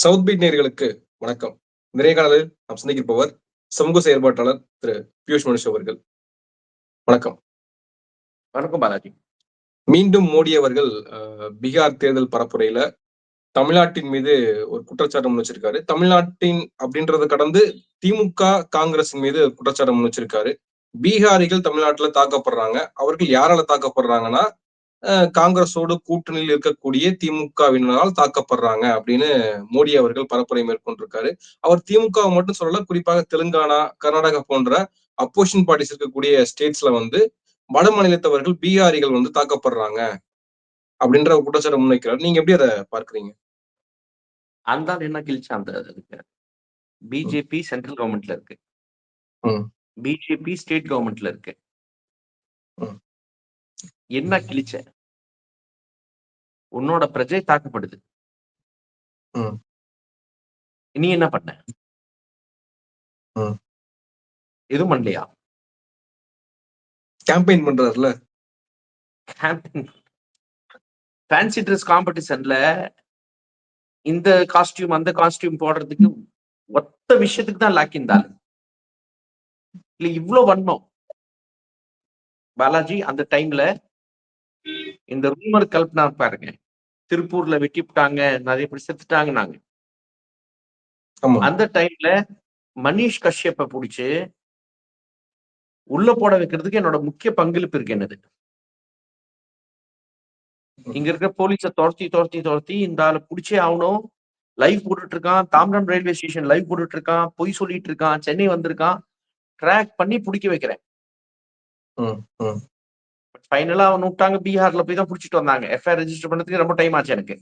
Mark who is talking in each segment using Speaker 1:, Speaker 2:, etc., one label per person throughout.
Speaker 1: South beat நேர்களுக்கு வணக்கம். நிறைய காலையில் நாம் சந்திக்கப்பவர் சமூக செயற்பாட்டாளர் திரு பியூஷ் மனுஷ் அவர்கள். வணக்கம்.
Speaker 2: வணக்கம் பாலாஜி.
Speaker 1: மீண்டும் மோடி அவர்கள் பீகார் தேர்தல் பரப்புரையில தமிழ்நாட்டின் மீது ஒரு குற்றச்சாட்டு முன் வச்சிருக்காரு. தமிழ்நாட்டின் அப்படின்றத கடந்து திமுக காங்கிரஸின் மீது குற்றச்சாட்டு முன் வச்சிருக்காரு. பீகாரிகள் தமிழ்நாட்டுல தாக்கப்படுறாங்க. அவர்கள் யாரால தாக்கப்படுறாங்கன்னா காங்கிரஸோடு கூட்டணியில் இருக்கக்கூடிய திமுகவினரால் தாக்கப்படுறாங்க அப்படின்னு மோடி அவர்கள் பரப்புரை மேற்கொண்டிருக்காரு. அவர் திமுக வை மட்டும் சொல்லல குறிப்பாக தெலுங்கானா கர்நாடகா போன்ற அப்போசிஷன் பார்ட்டிஸ் இருக்கக்கூடிய ஸ்டேட்ஸ்ல வந்து வட மாநிலத்தவர்கள் பீகாரிகள் வந்து தாக்கப்படுறாங்க அப்படின்ற ஒரு குற்றச்சாட்டு முன்வைக்கிறார். நீங்க எப்படி அதை பார்க்கறீங்க?
Speaker 2: அந்த என்ன கிழிச்சா அந்த அதுக்கு? பிஜேபி சென்ட்ரல் கவர்மெண்ட்ல இருக்கு.
Speaker 1: ம்.
Speaker 2: பிஜேபி ஸ்டேட் கவர்மெண்ட்ல இருக்கு.
Speaker 1: ம்.
Speaker 2: என்ன கிழிச்ச? உன்னோட பிரஜை தாக்கப்படுது. நீ என்ன பண்ண. எதுவும் பண்ணலையா?
Speaker 1: கேம்பெயின் பண்றாருல
Speaker 2: ஃபேன்சி ட்ரெஸ் காம்படிஷன்ல இந்த காஸ்டியூம் அந்த காஸ்டியூம் போடுறதுக்கு ஒத்த விஷயத்துக்கு தான் லாக்கி இருந்தாலும் இல்ல இவ்வளவு வன்மம். பாலாஜி அந்த டைம்ல இந்த ரூமர் கல்பனா பாருங்க. திருப்பூர்ல வெட்டிவிட்டாங்க நிறைய பேர் செத்துட்டாங்க நாங்க
Speaker 1: ஆமா.
Speaker 2: அந்த டைம்ல மனிஷ் கஷ்யப்பை புடிச்சு உள்ள போட வைக்கிறதுக்கு என்னோட முக்கிய பங்களிப்பு இருக்கு என்னது. இங்க இருக்க போலீஸ துரத்தி துரத்தி துரத்தி இந்த ஆளை புடிச்சே ஆகணும். லைவ் போட்டுட்டு இருக்கான். தாம்பரம் ரயில்வே ஸ்டேஷன் லைவ் போட்டுட்டு இருக்கான். பொய் சொல்லிட்டு இருக்கான். சென்னை வந்திருக்கான். ட்ராக் பண்ணி பிடிக்க வைக்கிறேன். ஃபைனலா அவன் விட்டாங்க பீகார்ல போய் தான் புடிச்சிட்டு வந்தாங்க. எஃப்ஐஆர் ரெஜிஸ்டர் பண்ணதுக்கு ரொம்ப டைம் ஆச்சு எனக்கு.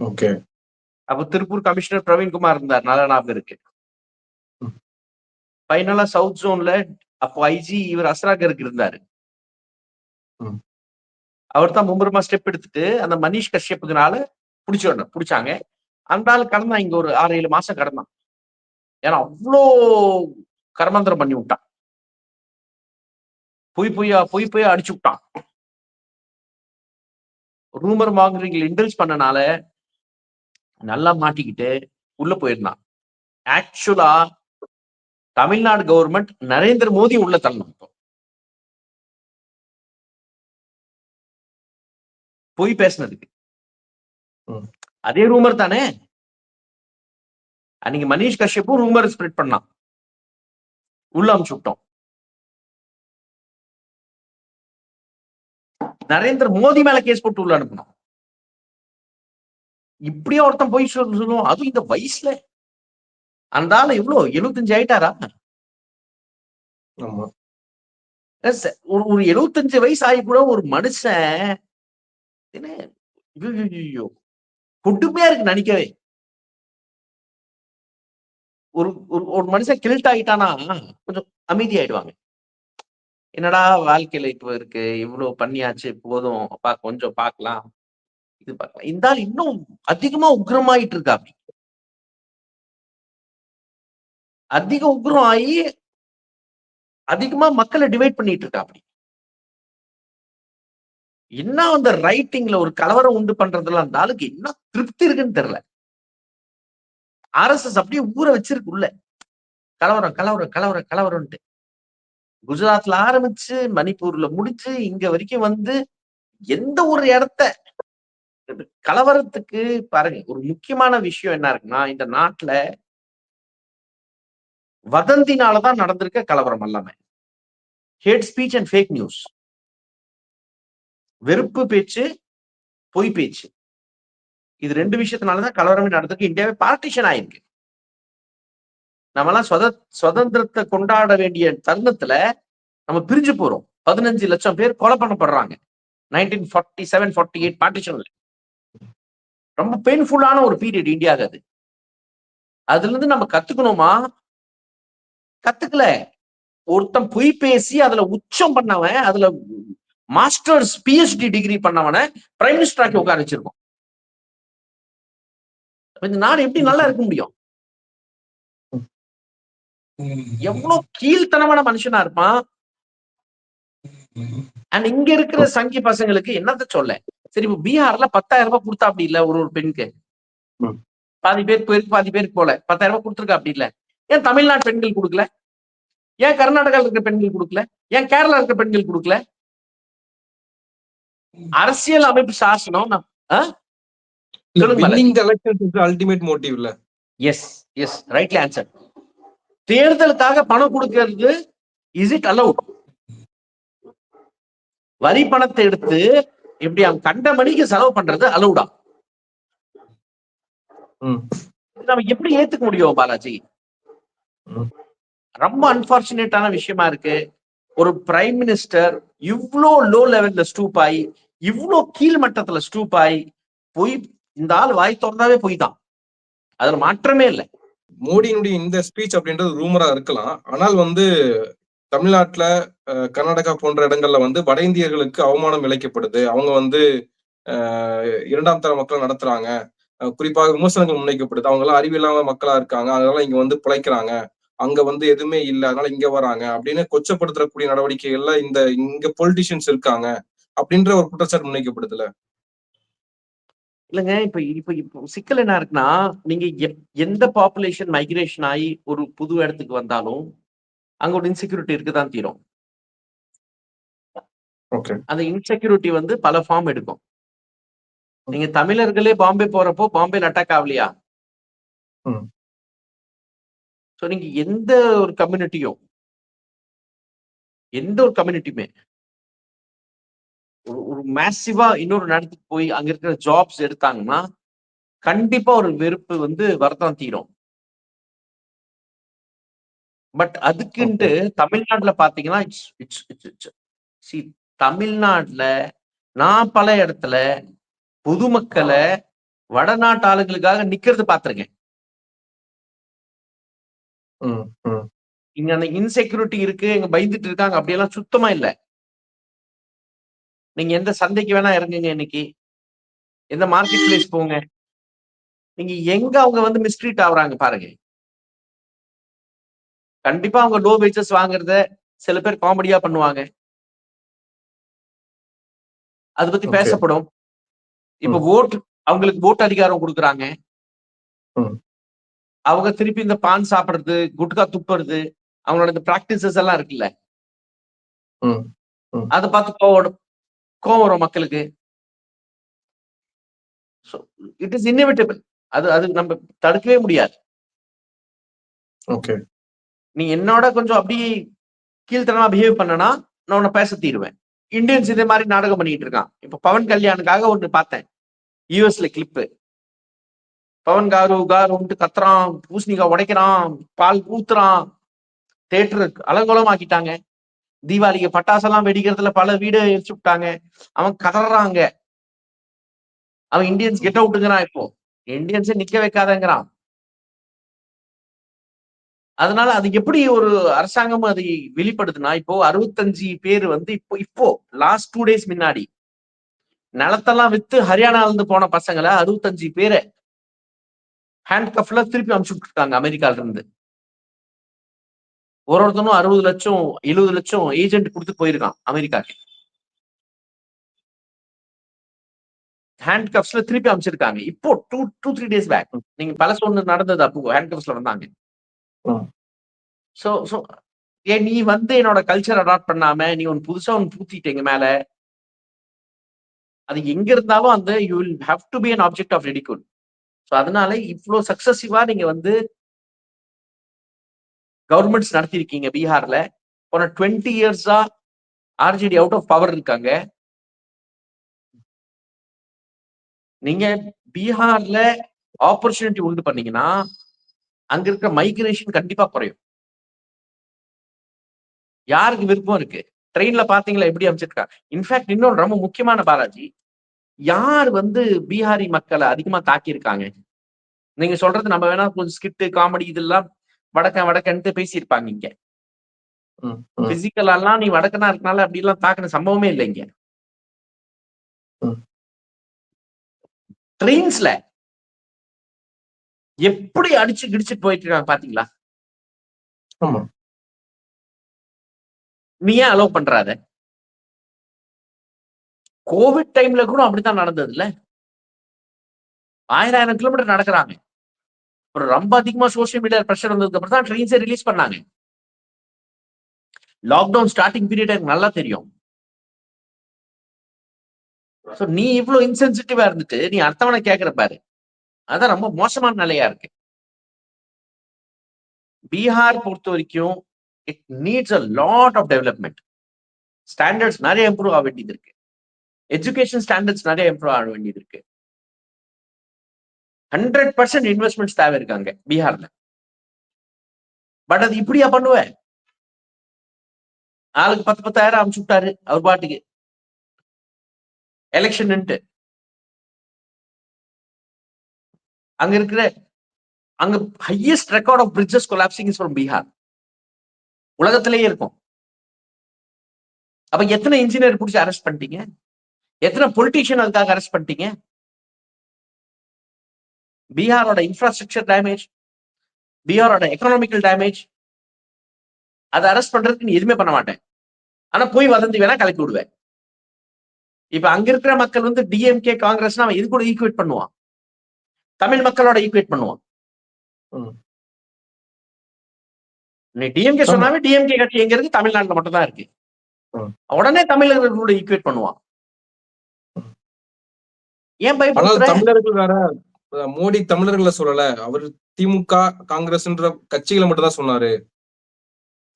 Speaker 1: ஓகே
Speaker 2: அப்ப திருப்பூர் கமிஷனர் பிரவீன்குமார் இருந்தார். நல்ல ஞாபகம் இருக்கு. ஃபைனலா சவுத் ஜோன்ல அப்போ ஐஜி இவர் அஸ்ராகருக்கு இருந்தாரு. அவர் தான் மும்முரமா ஸ்டெப் எடுத்துட்டு அந்த மனிஷ் கஷ்யப்புக்குனால பிடிச்சோட பிடிச்சாங்க. அந்த ஆள் கடந்தான் இங்க ஒரு ஆறு ஏழு மாசம் கடந்தான் ஏன்னா அவ்வளோ கர்மந்திரம் பண்ணி விட்டான். பொய் பொய்யா பொய் பொய்யா அடிச்சு விட்டான். ரூமர் மாங்கரிங்கள் இன்டெல்ஸ் பண்ணனால நல்லா மாட்டிக்கிட்டு உள்ள போயிருந்தான். ஆக்சுவலா தமிழ்நாடு கவர்மெண்ட் நரேந்திர மோடி உள்ள தள்ளணும் இப்போ. பொய் பேசினதுக்கு. அதே ரூமர் தானே? அன்னைக்கு மனிஷ் கஷ்யப்பும் ரூமர் ஸ்ப்ரெட் பண்ணான். உள்ள அமுச்சு விட்டோம். நரேந்திர மோடி மேல கேஸ் போட்டு உள்ள அனுப்பணும் இப்படியே ஒருத்தன் போய் சொல்ல சொல்லுவோம் அதுவும் இந்த வயசுல. அந்த ஆளு எவ்வளவு எழுபத்தஞ்சு ஆயிட்டாரா? ஒரு ஒரு எழுபத்தஞ்சு வயசு ஆகி கூட ஒரு மனுஷன் என்ன? ஐயோ. கொடுமையா இருக்கு நினைக்கவே. ஒரு ஒரு ஒரு மனுஷன் கில்ட் ஆகிட்டானா கொஞ்சம் அமைதி ஆயிடுவாங்க என்னடா வாழ்க்கையில இப்போ இருக்கு? இவ்வளவு பண்ணியாச்சு போதும். அப்பா கொஞ்சம் பார்க்கலாம் இது பார்க்கலாம் இந்த ஆள் இன்னும் அதிகமா உக்ரமாயிட்டு இருக்கா? அப்படி அதிக உக்ரம் ஆகி அதிகமா மக்களை டிவைட் பண்ணிட்டு இருக்கா அப்படி? என்ன அந்த ரைட்டிங்ல ஒரு கலவரம் உண்டு பண்றதுல அந்த ஆளுக்கு என்ன திருப்தி இருக்குன்னு தெரியல. ஆர்எஸ்எஸ் அப்படியே ஊற வச்சிருக்கு உள்ள. கலவரம் கலவரம் கலவரம் கலவரம்ட்டு குஜராத்ல ஆரம்பிச்சு மணிப்பூர்ல முடிச்சு இங்க வரைக்கும் வந்து எந்த ஒரு இடத்த கலவரத்துக்கு பாருங்க ஒரு முக்கியமான விஷயம் என்ன இருக்குன்னா இந்த நாட்டுல வதந்தினாலதான் நடந்திருக்க கலவரம் எல்லாமே. Hate speech and fake news வெறுப்பு பேச்சு பொய் பேச்சு. இது ரெண்டு விஷயத்தினாலதான் கலவரமே நடந்திருக்கு. இந்தியாவே பார்ட்டிஷன் ஆயிருக்கு. நம்மலாம் சுத சுதந்திரத்தை கொண்டாட வேண்டிய தருணத்துல நம்ம பிரிஞ்சு போறோம். பதினஞ்சு லட்சம் பேர் கொலை பண்ணப்படுறாங்க. Nineteen forty seven forty eight பார்ட்டிஷன்ல ரொம்ப பெயின்ஃபுல்லான ஒரு பீரியட் இந்தியாவுக்கு அது. அதுல இருந்து நம்ம கத்துக்கணுமா? கத்துக்கல. ஒருத்தன் பொய் பேசி அதுல உச்சம் பண்ணவன் அதுல மாஸ்டர்ஸ் பிஹெச்டி டிகிரி பண்ணவனை பிரைம் மினிஸ்டர் ஆக்கி உட்கார வச்சிருக்கோம். இந்த நாடு எப்படி நல்லா இருக்க முடியும்? எவ்வளவு கீழ்த்தனமான மனுஷனா இருப்பான்? அண்ட் இங்க இருக்கிற சங்கி பசங்களுக்கு என்னத்த சொல்ல? சரி இப்ப பீகார்ல பத்தாயிரம் ரூபாய் கொடுத்தா அப்படி இல்ல ஒரு ஒரு பெண்ணுக்கு. பாதி பேர் போயிருக்கு பாதி பேருக்கு போல. பத்தாயிரம் ரூபாய் கொடுத்துருக்கா அப்படி இல்ல? ஏன் தமிழ்நாட்டு பெண்கள் கொடுக்கல? ஏன் கர்நாடகாவில் இருக்கிற பெண்கள் கொடுக்கல? ஏன் கேரளா இருக்கிற பெண்கள் கொடுக்கல? அரசியல் அமைப்பு சாசனம் சொல்லுங்க
Speaker 1: அல்டிமேட் மோட்டிவ் இல்ல
Speaker 2: எஸ் எஸ் ரைட்லி ஆன்சர் தேர்தலுக்காக பணம் கொடுக்கிறது இஸ் இட் அலவுட் வரி பணத்தை எடுத்து இப்படி அவன் கண்ட மணிக்கு செலவு பண்றது அலவுடா
Speaker 1: ம்.
Speaker 2: நம்ம எப்படி ஏத்துக்க முடியும் பாலாஜி. ரொம்ப அன்பார்ச்சுனேட்டான விஷயமா இருக்கு. ஒரு பிரைம் மினிஸ்டர் இவ்ளோ லோ லெவல்ல ஸ்டூப் ஆகி இவ்ளோ கீழ் மட்டத்துல ஸ்டூப் ஆகி பொய் இந்த ஆள் வாய் திறந்தாவே பொய் தான் அதுல மாற்றமே இல்லை.
Speaker 1: மோடியினுடைய இந்த ஸ்பீச் அப்படின்றது ரூமரா இருக்கலாம். ஆனால் வந்து தமிழ்நாட்டுல கர்நாடகா போன்ற இடங்கள்ல வந்து வட இந்தியர்களுக்கு அவமானம் இழைக்கப்படுது. அவங்க வந்து இரண்டாம் தர மக்களை நடத்துறாங்க. குறிப்பாக விமர்சனங்கள் முன்வைக்கப்படுது. அவங்க எல்லாம் அறிவில்லாம மக்களா இருக்காங்க. அதனால இங்க வந்து பிழைக்கிறாங்க. அங்க வந்து எதுவுமே இல்லை. அதனால இங்க வராங்க. அப்படின்னு கொச்சப்படுத்தக்கூடிய நடவடிக்கைகள்ல இந்த இங்க பொலிட்டிஷியன்ஸ் இருக்காங்க. அப்படின்ற ஒரு குற்றச்சாட்டு முன்வைக்கப்படுதுல
Speaker 2: இல்லைங்க இப்ப இப்ப இப்போ சிக்கல் என்ன இருக்குன்னா நீங்க எந்த பாப்புலேஷன் மைக்ரேஷன் ஆகி ஒரு புது இடத்துக்கு வந்தாலும் அங்க ஒரு இன்செக்யூரிட்டி இருக்குதான் தீரும். அந்த இன்செக்யூரிட்டி வந்து பல ஃபார்ம் எடுக்கும். நீங்க தமிழர்களே பாம்பே போறப்போ பாம்பேல அட்டாக் ஆகலையா. சோ நீங்க எந்த ஒரு கம்யூனிட்டியும் எந்த ஒரு கம்யூனிட்டியுமே ஒரு ஒரு மேசிவா இன்னொரு இடத்துக்கு போய் அங்க இருக்கிற ஜாப்ஸ் எடுத்தாங்கன்னா கண்டிப்பா ஒரு வெறுப்பு வந்து வரதான் தீரும். பட் அதுக்குன்ட்டு தமிழ்நாட்டுல பாத்தீங்கன்னா இட்ஸ் இட்ஸ் இட்ஸ் சி தமிழ்நாட்டுல நான் பல இடத்துல பொதுமக்களை வடநாட்டு ஆளுங்களுக்காக நிக்கிறது
Speaker 1: ம்
Speaker 2: இங்க அந்த இன்செக்யூரிட்டி இருக்கு இங்க பயந்துட்டு இருக்காங்க அப்படியெல்லாம் சுத்தமா இல்ல. நீங்க எந்த சந்தைக்கு வேணா இறங்குங்க இன்னைக்கு. எந்த மார்க்கெட் பிளேஸ் போங்க. நீங்க எங்க அவங்க வந்து மிஸ்ட்ரீட் ஆகுறாங்க பாருங்க. கண்டிப்பா அவங்க லோ வேஜஸ் வாங்குறத சில பேர் காமெடியா பண்ணுவாங்க. அது பத்தி. பேசப்படும். இப்ப ஓட் அவங்களுக்கு ஓட்டு அதிகாரம் கொடுக்குறாங்க. அவங்க திருப்பி இந்த பான் சாப்பிடுறது குட்கா துப்புறது அவங்களோட இந்த பிராக்டிசஸ் எல்லாம் இருக்குல்ல. அதை பார்த்து கோவம். கோவம் வரும் மக்களுக்கு. இட் இஸ் இன்னிவிட்டபிள் அது அது நம்ம தடுக்கவே முடியாது.
Speaker 1: ஓகே
Speaker 2: நீ என்னோட கொஞ்சம் அப்படியே கீழ்த்தனமா பிஹேவ் பண்ணனா நான் உன்னை பேச தீருவேன். இந்தியன்ஸ் இதே மாதிரி நாடகம் பண்ணிட்டு இருக்கான். இப்ப பவன் கல்யாணுக்காக ஒண்ணு பார்த்தேன். யூஎஸ்ல கிளிப்பு பவன் காரு காருன்ட்டு கத்துறான் பூசணிக்காய் உடைக்கிறான் பால் ஊத்துறான் தேட்டரு அலங்கோலம் ஆக்கிட்டாங்க தீபாவளிக்கு பட்டாசெல்லாம் வெடிக்கிறதுல பல வீடு எரிச்சு விட்டாங்க. அவன் கதறாங்க. அவன் இந்தியன்ஸ் கெட் விட்டுங்கிறான் இப்போ. இந்தியன்ஸே நிக்க வைக்காதங்கிறான். அதனால அது எப்படி ஒரு அரசாங்கம் அது வெளிப்படுதுன்னா இப்போ அறுபத்தஞ்சு பேர் வந்து இப்போ இப்போ லாஸ்ட் டூ டேஸ் முன்னாடி நிலத்தெல்லாம் வித்து ஹரியானால இருந்து போன பசங்களை அறுபத்தஞ்சு பேரை ஹேண்ட் கஃப்ல திருப்பி அனுப்பிச்சு விட்டுருக்காங்க அமெரிக்கால இருந்து. ஒரு ஒருத்தனும் அறுபது லட்சம் எழுபது லட்சம் ஏஜென்ட் கொடுத்து போயிருக்கான் அமெரிக்காக்கு. ஹேண்ட் கப்ஸ்ல திருப்பி அமைச்சிருக்காங்க. இப்போ two two three days back நீங்க பழசு ஒண்ணு நடந்தது அப்போ ஹேண்ட் கப்ஸ்ல வந்தாங்க. சோ சோ ஏ நீ வந்து என்னோட கல்ச்சர் அடாப்ட் பண்ணாம நீ ஒன்னு புதுசா ஒன்னு பூத்திட்டீங்க மேல? அது எங்க இருந்தாலும் அந்த you will have to be an object of ridicule so அதனால இவ்வளோ சக்சஸிவா நீங்க வந்து கவர்மெண்ட்ஸ் நடத்தியிருக்கீங்க பீகார்ல. போன டுவெண்ட்டி இயர்ஸா ஆர்ஜேடி அவுட் ஆஃப் பவர் இருக்காங்க. நீங்க பீகார்ல ஆப்பர்ச்சுனிட்டி உண்டு பண்ணீங்கன்னா அங்க இருக்கிற மைக்ரேஷன் கண்டிப்பா குறையும். யாருக்கு விருப்பம் இருக்கு? ட்ரெயின்ல பாத்தீங்களா எப்படி அமைச்சிருக்காங்க இன்ஃபேக்ட் இன்னொன்று ரொம்ப முக்கியமான பாலாஜி யார் வந்து பீகாரி மக்களை அதிகமா தாக்கியிருக்காங்க? நீங்க சொல்றது நம்ம வேணா கொஞ்சம் ஸ்கிட்டு காமெடி இதெல்லாம் வடக்கன் வடக்கன்ட்டு பேசியிருப்பாங்க இங்க. பிசிக்கலெல்லாம் நீ வடக்கனா இருக்கனால அப்படி எல்லாம் தாக்குன சம்பவமே இல்லை இங்க. ட்ரெயின்ஸ்ல எப்படி அடிச்சு கிடிச்சிட்டு போயிட்டு இருக்காங்க பாத்தீங்களா? நீ ஏன் அலோவ் பண்றாத? கோவிட் டைம்ல கூட அப்படித்தான் நடந்தது இல்ல ஆயிரம் ஆயிரம் கிலோமீட்டர் நடக்கிறாங்க. அப்புறம் ரொம்ப அதிகமா சோசியல் மீடியா ப்ரெஷர் வந்ததுக்கு அப்புறம் தான் ட்ரெயின்ஸை ரிலீஸ் பண்ணாங்க. லாக்டவுன் ஸ்டார்டிங் பீரியட் எனக்கு நல்லா தெரியும். ஸோ நீ இவ்வளவு இன்சென்சிட்டிவா இருந்துட்டு நீ அடுத்தவனை கேக்குற பாரு. அதான் ரொம்ப மோசமான நிலையா இருக்கு. பீகார் பொறுத்த வரைக்கும் it needs a lot of development standards நிறைய இம்ப்ரூவ் ஆக வேண்டியது இருக்கு. எஜுகேஷன் ஸ்டாண்டர்ட்ஸ் நிறைய இம்ப்ரூவ் ஆக வேண்டியது இருக்கு. ஹண்ட்ரட் பர்சன்ட் இன்வெஸ்ட்மெண்ட்ஸ் தேவை இருக்காங்க பீகார்ல. பட் அது இப்படியா பண்ணுவேன்? ஆளுக்கு பத்து பத்தாயிரம் அமுச்சு விட்டாரு அவர் பாட்டுக்கு. எலெக்ஷன் அங்க இருக்கிற அங்க highest record of bridges collapsing is from Bihar உலகத்திலேயே இருக்கும். அப்ப எத்தனை இன்ஜினியர் பிடிச்சி அரெஸ்ட் பண்ணிட்டீங்க? எத்தனை பொலிட்டீஷியன் அதுக்காக அரெஸ்ட் பண்ணிட்டீங்க? பீகாரோட இன்ஃப்ராஸ்ட்ரக்சர் டேமேஜ் பீகாரோட எக்கனாமிக்கல் டேமேஜ் அதை அரெஸ்ட் பண்றதுக்கு நீ எதுவுமே பண்ண மாட்டேன் ஆனா போய் வதந்தி வேணா கலக்கி விடுவேன் இப்ப அங்க இருக்கிற மக்கள் வந்து டிஎம்கே காங்கிரஸ் அவன் இது கூட ஈக்குவேட் பண்ணுவான் தமிழ் மக்களோட ஈக்குவேட் பண்ணுவான். நீ டிஎம்கே. சொன்னாவே டிஎம்கே கட்சி எங்க இருக்கு தமிழ்நாட்டுல மட்டும் தான் இருக்கு. உடனே தமிழர்களோட ஈக்குவேட் பண்ணுவான். ஏன் பயப்படுற
Speaker 1: தமிழர்கள் வேற மோடி தமிழர்களை சொல்லல. அவர் திமுக காங்கிரஸ்ன்ற கட்சிகளை மட்டும் தான் சொன்னாரு.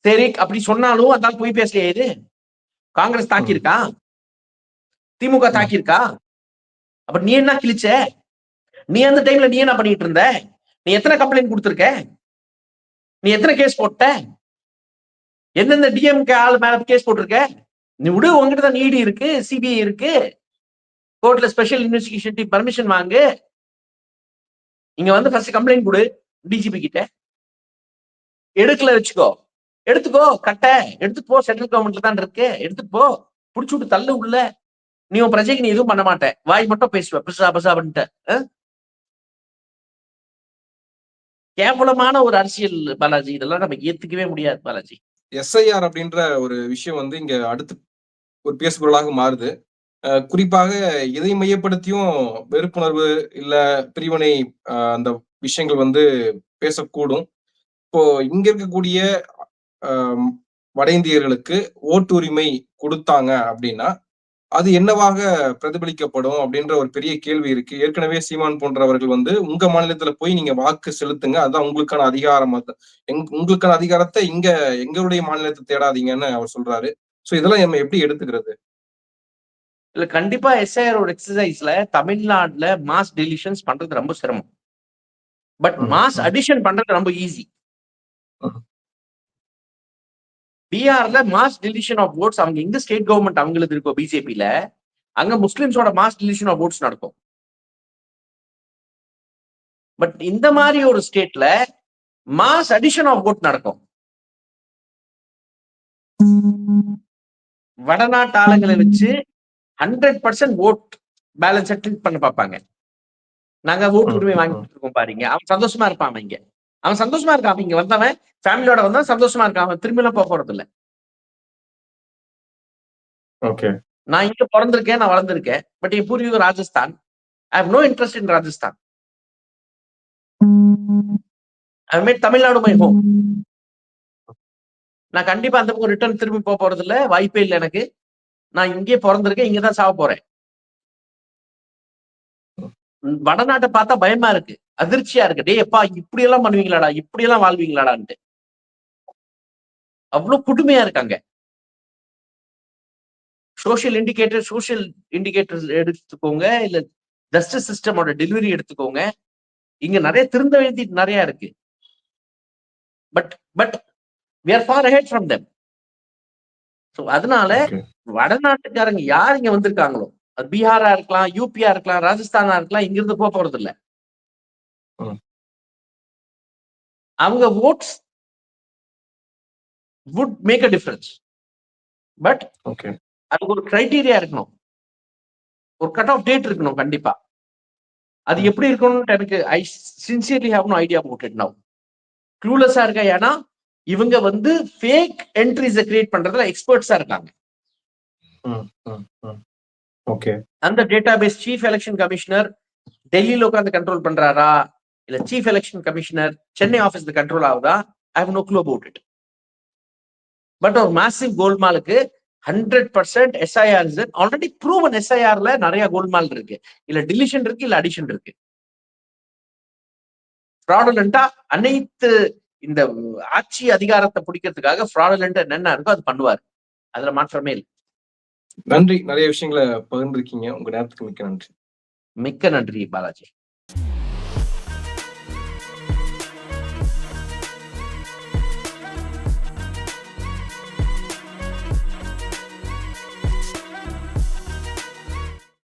Speaker 2: சரி அப்படி சொன்னாலும் அதான் போய் பேசலையே இது? காங்கிரஸ் தாக்கியிருக்கா? திமுக. தாக்கியிருக்கா? அப்ப நீ என்ன கிழிச்ச? நீ அந்த டைம்ல நீ என்ன பண்ணிட்டு இருந்த? நீ எத்தனை கம்ப்ளைண்ட் கொடுத்திருக்க? நீ எத்தனை கேஸ் போட்ட? எந்தெந்த டிஎம்கே ஆள் மேல கேஸ் போட்டிருக்க? நீ விடு உங்ககிட்ட தான் இடி இருக்கு சிபிஐ இருக்கு. கோர்ட்ல ஸ்பெஷல் இன்வெஸ்டிகேஷன் டீம் பர்மிஷன் வாங்கு. இங்க வந்து ஃபர்ஸ்ட் கம்ப்ளைண்ட் கொடு டிஜிபி கிட்ட. எடுக்கல வச்சுக்கோ. எடுத்துக்கோ கட்ட. எடுத்துட்டு போ சென்ட்ரல் கவர்மெண்ட்ல தான் இருக்கு. எடுத்துட்டு போ. புடிச்சு விட்டு தள்ளு உள்ள. நீ உன் பிரஜைக்கு நீ எதுவும் பண்ண மாட்டேன் வாய் மட்டும் பேசுவ. பிசா பசாபன்ட்டு கேவலமான ஒரு அரசியல் பாலாஜி. இதெல்லாம் நம்ம ஏத்துக்கவே முடியாது பாலாஜி.
Speaker 1: எஸ்ஐஆர் அப்படின்ற ஒரு விஷயம் வந்து இங்க அடுத்து ஒரு பேசுபொருளாக மாறுது. குறிப்பாக இதை மையப்படுத்தியும் வெறுப்புணர்வு இல்ல பிரிவினை அந்த விஷயங்கள் வந்து பேசக்கூடும். இப்போ இங்க இருக்கக்கூடிய வட இந்தியர்களுக்கு ஓட்டுரிமை கொடுத்தாங்க அப்படின்னா அது என்னவாக பிரதிபலிக்கப்படும் அப்படின்ற ஒரு பெரிய கேள்வி இருக்கு. ஏற்கனவே சீமான் போன்றவர்கள் வந்து உங்க மாநிலத்துல போய் நீங்க வாக்கு செலுத்துங்க. அதுதான் உங்களுக்கான அதிகாரம். எங்- உங்களுக்கான அதிகாரத்தை இங்க எங்களுடைய மாநிலத்தை தேடாதீங்கன்னு அவர் சொல்றாரு. சோ இதெல்லாம் நம்ம எப்படி எடுத்துக்கிறது?
Speaker 2: இல்ல கண்டிப்பா எஸ்ஐஆர் ஒரு எக்ஸசைஸ்ல தமிழ்நாட்டுல மாஸ் டெலிஷன்ஸ் பண்றது ரொம்ப சிரமம் பட் மாஸ். அடிஷன் பண்றது ரொம்ப ஈஸி
Speaker 1: ம்.
Speaker 2: பீகார்ல மாஸ் டெலிஷன் ஆஃப் ஓட்ஸ் அவங்க எங்க ஸ்டேட் கவர்மெண்ட் அவங்களுக்கு இருக்கோ பிஜேபியில அங்க முஸ்லிம்ஸோட மாஸ் டெலிஷன் ஆஃப் ஓட்ஸ் நடக்கும் பட் இந்த மாதிரி ஒரு ஸ்டேட்ல மாஸ் அடிஷன் ஆஃப் ஓட் நடக்கும் வடநாட்டு ஆளுங்களை வச்சு hundred percent vote balance settle பண்ண பார்ப்பாங்க. நாங்க ஓட்டு உரிமை. வாங்கிட்டு இருக்கோம் பாருங்க. அவன் சந்தோஷமா இருப்பான் அவன் இங்க. அவன் சந்தோஷமா இருக்கான். இங்க வந்தவன் ஃபேமிலியோட வந்தா சந்தோஷமா இருக்கான். அவன் திரும்பி எல்லாம் போக போறது இல்ல
Speaker 1: ஓகே
Speaker 2: நான் இங்க பிறந்திருக்கேன் நான் வளர்ந்திருக்கேன். பட் என் பூர்வீகம் Rajasthan I have no interest in Rajasthan I made Tamil Nadu my home நான் கண்டிப்பா அந்த பக்கம் ரிட்டர்ன் திரும்பி போக போறது இல்ல வாய்ப்பே இல்லை எனக்கு. நான் இங்கே பிறந்திருக்கேன் இங்கதான் சாவ போறேன். உம், வடநாட்டை பார்த்தா பயமா இருக்கு அதிர்ச்சியா இருக்கு. டே எப்பா இப்படி எல்லாம் பண்ணுவீங்களாடா இப்படி எல்லாம் வாழ்வீங்களாடான்ட்டு. அவ்வளவு கொடுமையா இருக்காங்க சோஷியல் இண்டிகேட்டர் சோஷியல் இண்டிகேட்டர் எடுத்துக்கோங்க இல்ல ஜஸ்டிஸ் சிஸ்டமோட டெலிவரி எடுத்துக்கோங்க. இங்க நிறைய திருந்த வேண்டி நிறைய இருக்கு. But but we are far from from so அதனால வடநாட்டுக்காரங்க யார் இங்க வந்திருக்காங்களோ? அது பீகாரா இருக்கலாம் யூபியா இருக்கலாம் ராஜஸ்தானா இருக்கலாம் இங்க இருந்து போக போறது இல்ல. அவங்க votes would make a difference but
Speaker 1: okay
Speaker 2: அதுக்கு ஒரு கிரைட்டீரியா இருக்கணும். ஒரு கட் ஆஃப் டேட் இருக்கணும் கண்டிப்பா. அது. எப்படி இருக்கணும்னு எனக்கு I sincerely have no idea about it now க்ளூலெஸ்ஸா இருக்க ஏன்னா இவங்க வந்து ஃபேக் என்ட்ரிஸை கிரியேட் பண்றதுல எக்ஸ்பர்ட்ஸா இருக்காங்க.
Speaker 1: ஓகே.
Speaker 2: அந்த டேட்டாபேஸ் சீஃப் எலெக்ஷன் கமிஷனர் டெல்லியில உட்காந்து கண்ட்ரோல் பண்றாரா? இல்ல சீஃப் எலெக்ஷன் கமிஷனர் சென்னை ஆபீஸ்ல கண்ட்ரோல் ஆகுதா? I have no clue about it but ஒரு massive கோல்மாலுக்கு hundred percent SIR already proven எஸ்ஐஆர்ல நிறைய கோல்மால் இருக்கு. இல்ல டிலிஷன் இருக்கு இல்ல அடிஷன் இருக்கு. ஃப்ராடுலண்டா அனைத்து இந்த ஆட்சி அதிகாரத்தை பிடிக்கிறதுக்காக ஃப்ராடுலண்டா என்னென்ன இருக்கோ அது பண்ணுவார். அதுல மாற்றமே இல்லை.
Speaker 1: நன்றி. நிறைய விஷயங்களை பகிர்ந்திருக்கீங்க. உங்க நேரத்துக்கு மிக்க நன்றி.
Speaker 2: மிக்க நன்றி பாலாஜி.